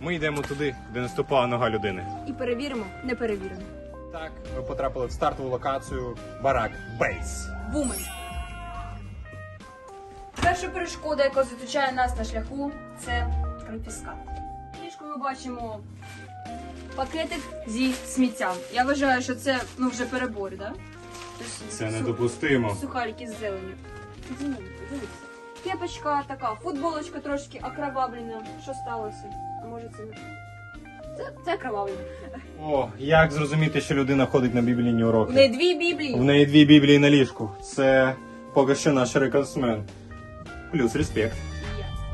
Ми йдемо туди, де наступала нога людини. І перевіримо, не перевіримо. Так, ми потрапили в стартову локацію барак Бейс. Вумен. Перша перешкода, яка зустрічає нас на шляху, це конфіскат. Трішку ми бачимо пакетик зі сміттям. Я вважаю, що це ну вже перебор, да? Тобто Це недопустимо. Сухарики з зеленю. Кепочка така, футболочка трошки окровавлена. Що сталося? А може це не. Це, це окровавлено. О, як зрозуміти, що людина ходить на біблійні уроки? неї дві біблії. В неї дві біблії на ліжку. Це поки що наш рекордсмен. Плюс респект.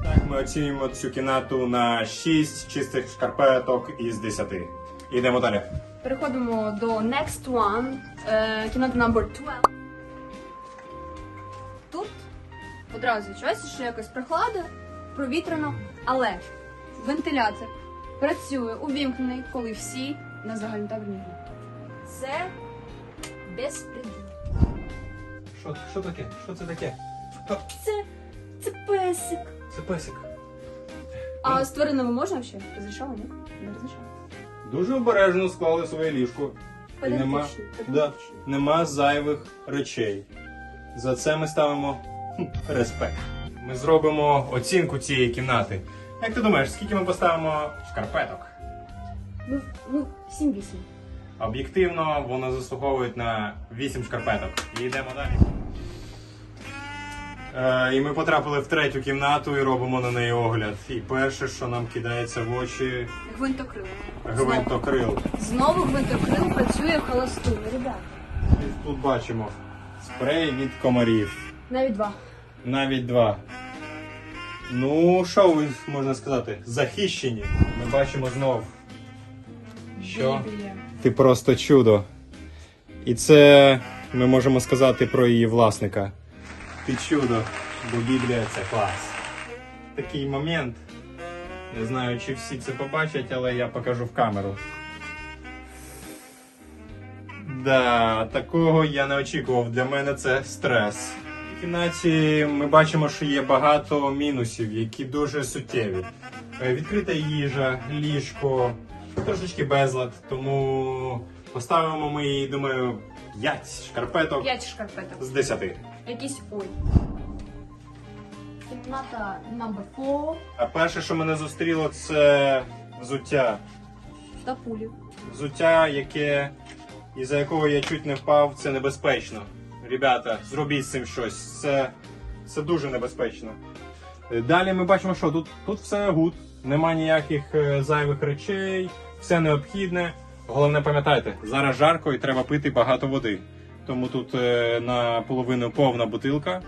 Так, ми оцінюємо цю кімнату на 6 чистих шкарпеток із 10. Йдемо далі. Переходимо до next one. Е, кімната number 12. Тут одразу відчувається, що якось прохлада, провітряно, але вентилятор працює увімкнений, коли всі на загальнотабірній групі. Це безпреділ. Що, що таке? Що це таке? Це, це песик. Це песик. А з тваринами можна ще? Розрішало, ні? Не розрішало. Дуже обережно склали своє ліжко. І нема, да, нема зайвих речей. За це ми ставимо хм, респект. Ми зробимо оцінку цієї кімнати. Як ти думаєш, скільки ми поставимо шкарпеток? Ну, ну, 7-8. Об'єктивно, воно заслуговує на 8 шкарпеток. І йдемо далі. Е, і ми потрапили в третю кімнату і робимо на неї огляд. І перше, що нам кидається в очі, Гвинтокрил. гвинтокрил. Знову гвинтокрил працює в холосту, ребята. І тут бачимо спрей від комарів. Навіть два. Навіть два. Ну, що ви можна сказати? Захищені. Ми бачимо знов. Що? Біблія. Ти просто чудо. І це ми можемо сказати про її власника. Ти чудо, бо Біблія це клас. Такий момент. Не знаю, чи всі це побачать, але я покажу в камеру. Да, такого я не очікував. Для мене це стрес. В кімнаті ми бачимо, що є багато мінусів, які дуже суттєві. Е, Відкрита їжа, ліжко, трошечки безлад, тому поставимо ми їй, думаю, 5 шкарпеток П'ять шкарпеток. з 10. Якийсь ой. Кімната number 4 А перше, що мене зустріло, це взуття. та пулі. Взуття, яке із-за якого я чуть не впав, це небезпечно. Ребята, зробіть з цим щось. Це, це дуже небезпечно. Е, Далі ми бачимо, що тут, тут все гуд, нема ніяких е, зайвих речей, все необхідне. Головне пам'ятайте, зараз жарко і треба пити багато води. Тому тут е, наполовину повна бутилка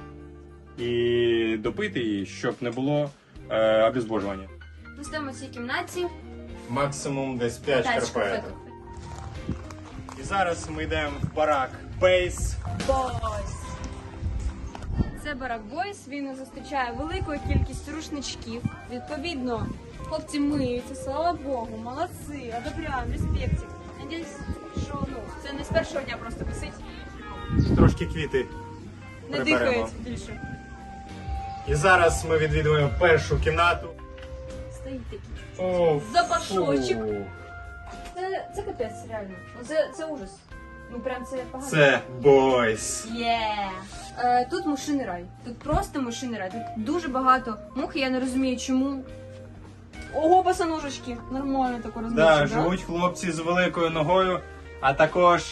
і допити її, щоб не було е, обезбожування. Ми стоїмо в цій кімнаті. Максимум десь 5 П'ять шкарпеток. шкарпеток. І зараз ми йдемо в барак Бейс. Бойс. Це барак Бойс. Він зустрічає великою кількістю рушничків. Відповідно, хлопці миються, слава Богу, молодці, одобряємо, респектик. Надіюсь, що ну, це не з першого дня просто висить, Трошки квіти. не Приберемо. дихають більше. І зараз ми відвідуємо першу кімнату. Стоїть такий. О, Запашочок. фу. Це, це капець, реально. Ну, Це, це ужас. Ну прям це погано. Це бойс. Є. Е, тут мушиний рай. Тут просто мушиний рай. Тут дуже багато мух, і я не розумію, чому. Ого, босоножечки. Нормально тако розміщено. Да, живуть хлопці з великою ногою, а також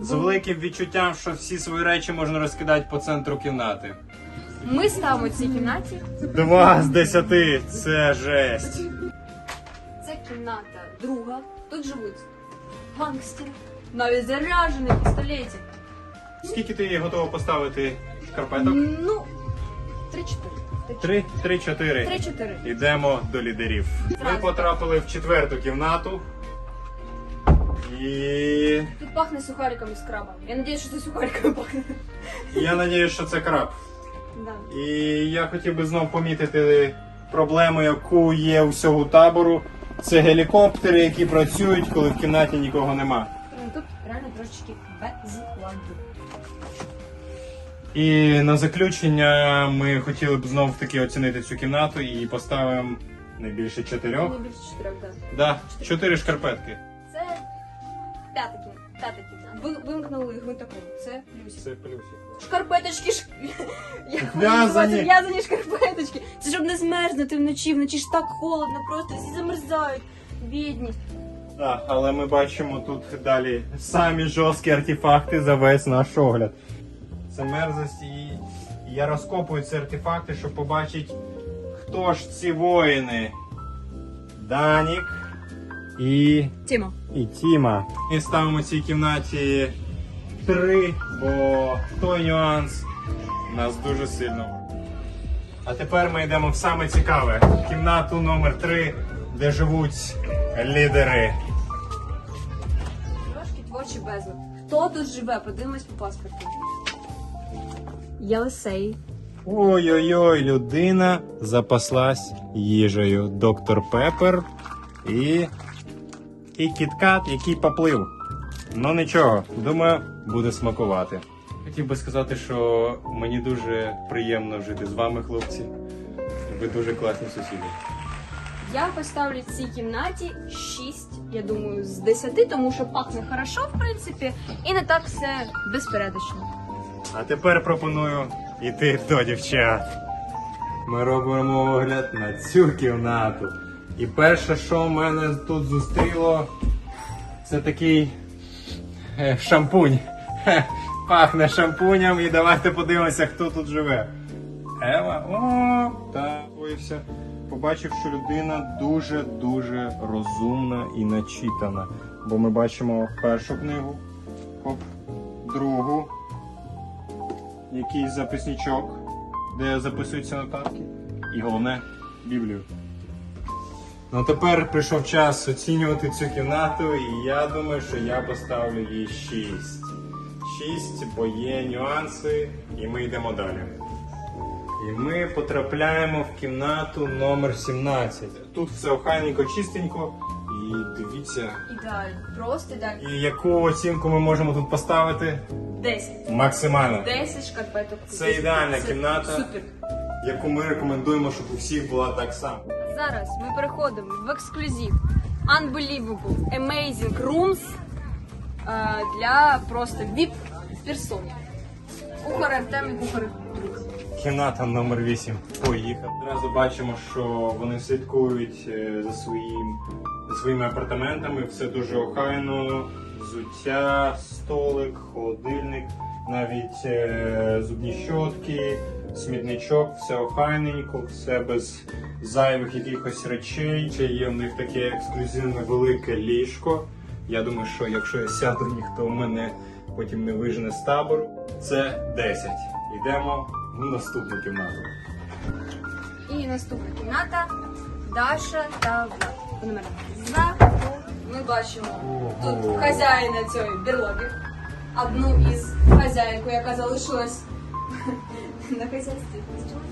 з великим відчуттям, що всі свої речі можна розкидати по центру кімнати. Ми ставимо в цій кімнаті. Два з десяти. Це жесть. Це кімната друга. Тут живуть гангстери. Навіть заряджений пістолетик. Скільки ти готова поставити шкарпеток? Ну, 3-4. Три, три, чотири. 3-4. Йдемо до лідерів. Ми потрапили в четверту кімнату. І Тут пахне сухариками з крабом. Я надіюсь, що це сухариками пахне. я сподіваюся, що це краб. Да. І я хотів би знов помітити проблему, яку є у всього табору. Це гелікоптери, які працюють, коли в кімнаті нікого нема. Тут реально трошечки безладу. І на заключення ми хотіли б знов таки оцінити цю кімнату і поставимо не більше чотирьох. Не більше чотирьох, так. Да, чотири шкарпетки. Це п'ята кімната. П'ята кімната. Ви, вимкнули гвинтокрил. Це плюсик. Це плюсик. Шкарпеточки ш... Я хочу В'язані. в'язані шкарпеточки. Це щоб не змерзнути вночі. Вночі ж так холодно, просто всі замерзають. Бідність. Так, але ми бачимо тут далі самі жорсткі артефакти за весь наш огляд. Це мерзость і я розкопую ці артефакти, щоб побачити, хто ж ці воїни. Данік і, Тімо. і Тіма. Ми ставимо цій кімнаті три, бо той нюанс нас дуже сильно. А тепер ми йдемо в саме цікаве кімнату номер 3 де живуть лідери. Трошки творчий безлад. Хто тут живе? Подивимось по паспорту. Єлисей. Ой-ой-ой, людина запаслась їжею. Доктор Пепер і. І кіткат, який поплив. Ну нічого, думаю, буде смакувати. Хотів би сказати, що мені дуже приємно жити з вами, хлопці. Ви дуже класні сусіди. Я поставлю цій кімнаті 6, я думаю, з 10, тому що пахне хорошо, в принципі, і не так все безпередочно. А тепер пропоную йти до дівчат. Ми робимо огляд на цю кімнату. І перше, що мене тут зустріло, це такий е, шампунь. Пахне шампунем і давайте подивимося, хто тут живе. Ева, о, та боївся. Побачив, що людина дуже-дуже розумна і начитана. Бо ми бачимо першу книгу, хоп, другу, якийсь записничок, де записуються нотатки. І головне Біблію. Ну тепер прийшов час оцінювати цю кімнату, і я думаю, що я поставлю їй 6. 6, бо є нюанси, і ми йдемо далі. І ми потрапляємо в кімнату номер 17. Тут все охайненько, чистенько. І дивіться, Ідеально, просто ідеально. і яку оцінку ми можемо тут поставити? 10. Максимально. 10 шкарпеток. Це ідеальна Це кімната. Супер. Яку ми рекомендуємо, щоб у всіх була так само. Зараз ми переходимо в ексклюзив Unbelievable Amazing Rooms е, для просто VIP персон. Кухар Артем і кухар друг. Кімната номер 8. Поїхав. Одразу бачимо, що вони слідкують е, за своїм своїми апартаментами. Все дуже охайно. Взуття, столик, холодильник, навіть е, зубні щотки, смітничок, все охайненько, все без зайвих якихось речей. Ще є в них таке ексклюзивне велике ліжко. Я думаю, що якщо я сяду, ніхто мене потім не вижене з табору. Це 10. Йдемо в наступну кімнату. І наступна кімната Даша та Влад. За ми бачимо тут хазяїна цієї берлоги. Одну із хазяїнку, яка залишилась на хазяйстві.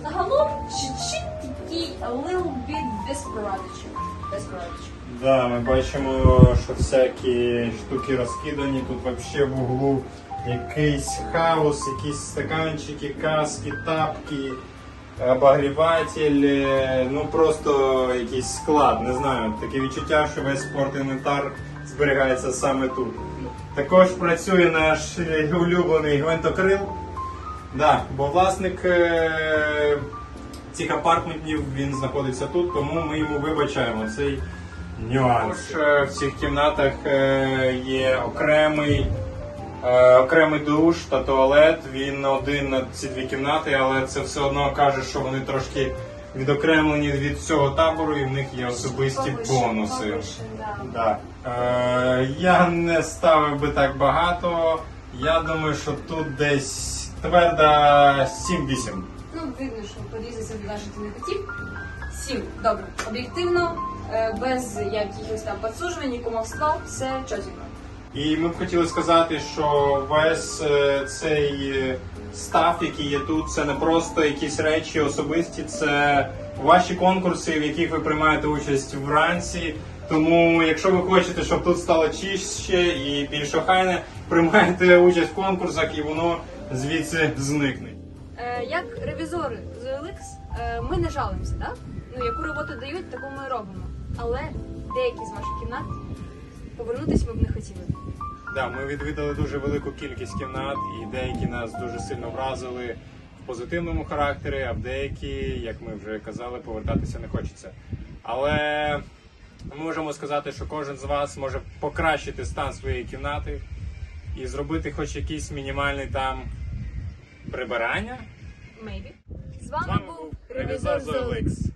Загалом чуть-чуть такий little bit desperatочок. Desperatочок. Да, ми бачимо, що всякі штуки розкидані. Тут взагалі в углу якийсь хаос, якісь стаканчики, каски, тапки, обогріватель, е, ну просто якийсь склад, не знаю. Таке відчуття, що весь спортінвентар зберігається саме тут. Також працює наш улюблений гвинтокрил. Да, бо власник е, цих апартментів він знаходиться тут, тому ми йому вибачаємо цей нюанс. Також е, в цих кімнатах є окремий, окремий душ та туалет. Він один на ці дві кімнати, але це все одно каже, що вони трошки відокремлені від всього табору, і в них є особисті бонуси. да. Е, я не ставив би так багато. Я думаю, що тут десь тверда 7-8. Ну, видно, що подивитися туди, що ти не хотів. Сім. Добре. Об'єктивно, е, без якихось там підсуджувань, кумовства, все чотенько. І ми б хотіли сказати, що весь е, цей е, став, який є тут, це не просто якісь речі особисті, це ваші конкурси, в яких ви приймаєте участь вранці. Тому, якщо ви хочете, щоб тут стало чище і більш охайне, приймайте участь в конкурсах, і воно звідси зникнуть. Е, як ревізори з OLX, ми не жалуємося, так? Ну, яку роботу дають, таку ми робимо. Але деякі з ваших кімнат повернутися ми б не хотіли. Да, ми відвідали дуже велику кількість кімнат, і деякі нас дуже сильно вразили в позитивному характері, а в деякі, як ми вже казали, повертатися не хочеться. Але ми можемо сказати, що кожен з вас може покращити стан своєї кімнати і зробити хоч якийсь мінімальний там прибирання. Maybe. З вами, був ревізор ревізор з OLX. з OLX.